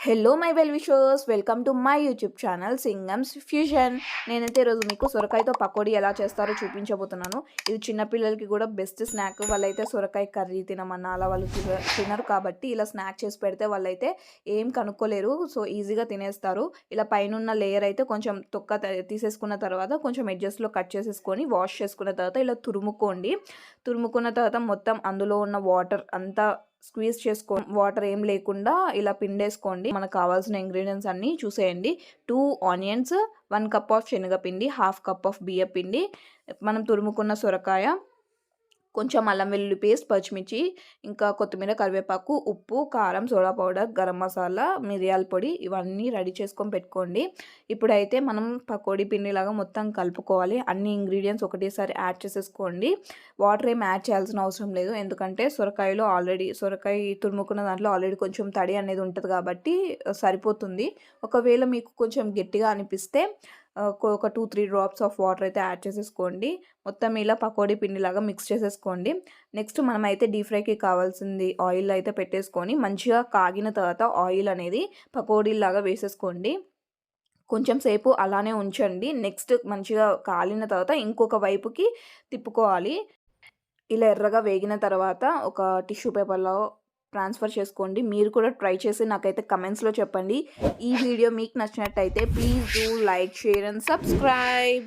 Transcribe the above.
Hello my well wishers welcome to my YouTube channel Singam's fusion నేనైతే ఈరోజు మీకు సొరకాయతో పకోడీ ఎలా చేస్తారో చూపించబోతున్నాను. ఇది చిన్నపిల్లలకి కూడా బెస్ట్ స్నాక్ వాళ్ళైతే సొరకాయ కర్రీ తినమన్నా అలా వాళ్ళు తిన- తినరు కాబట్టి ఇలా స్నాక్ చేసి పెడితే వాళ్ళైతే ఏం కనుక్కోలేరు. సో ఈజీగా తినేస్తారు. ఇలా పైన లేయర్ అయితే కొంచెం తొక్క తీసేసుకున్న తర్వాత కొంచెం ఎడ్జస్ట్లో కట్ చేసేసుకొని వాష్ చేసుకున్న తర్వాత ఇలా తురుముకోండి. తురుముకున్న తర్వాత మొత్తం అందులో ఉన్న వాటర్ అంతా స్క్వీజ్ చేసుకో వాటర్ ఏం లేకుండా ఇలా పిండేసుకోండి. మనకు కావాల్సిన ఇంగ్రీడియంట్స్ అన్నీ చూసేయండి. Two onions one cup of శనగపిండి హాఫ్ కప్ ఆఫ్ బియ్య పిండి మనం తురుముకున్న సొరకాయ కొంచెం అల్లం వెల్లుల్లి పేస్ట్ పచ్చిమిర్చి ఇంకా కొత్తిమీర కరివేపాకు ఉప్పు కారం సోడా పౌడర్ గరం మసాలా మిరియాల పొడి ఇవన్నీ రెడీ చేసుకొని పెట్టుకోండి. ఇప్పుడైతే మనం పకోడీ పిండిలాగా మొత్తం కలుపుకోవాలి. అన్ని ఇంగ్రీడియంట్స్ ఒకటేసారి యాడ్ చేసేసుకోండి. వాటర్ ఏం యాడ్ చేయాల్సిన అవసరం లేదు. ఎందుకంటే సొరకాయలో ఆల్రెడీ సొరకాయ తురుముకున్న దాంట్లో ఆల్రెడీ కొంచెం తడి అనేది ఉంటుంది కాబట్టి సరిపోతుంది. ఒకవేళ మీకు కొంచెం గట్టిగా అనిపిస్తే ఒక- two three drops of water అయితే యాడ్ చేసేసుకోండి. మొత్తం ఇలా పకోడీ పిండిలాగా మిక్స్ చేసేసుకోండి. నెక్స్ట్ మనమైతే డీప్ ఫ్రైకి కావాల్సింది ఆయిల్ అయితే పెట్టేసుకొని మంచిగా కాగిన తర్వాత ఆయిల్ అనేది పకోడీలాగా వేసేసుకోండి. కొంచెం సేపు అలానే ఉంచండి. నెక్స్ట్ మంచిగా కాలిన తర్వాత ఇంకొక వైపుకి తిప్పుకోవాలి. ఇలా ఎర్రగా వేగిన తర్వాత ఒక టిష్యూ పేపర్లో ట్రాన్స్ఫర్ చేసుకోండి. మీరు కూడా ట్రై చేసి నాకైతే కమెంట్స్లో చెప్పండి. ఈ వీడియో మీకు నచ్చినట్టయితే please do like share and subscribe.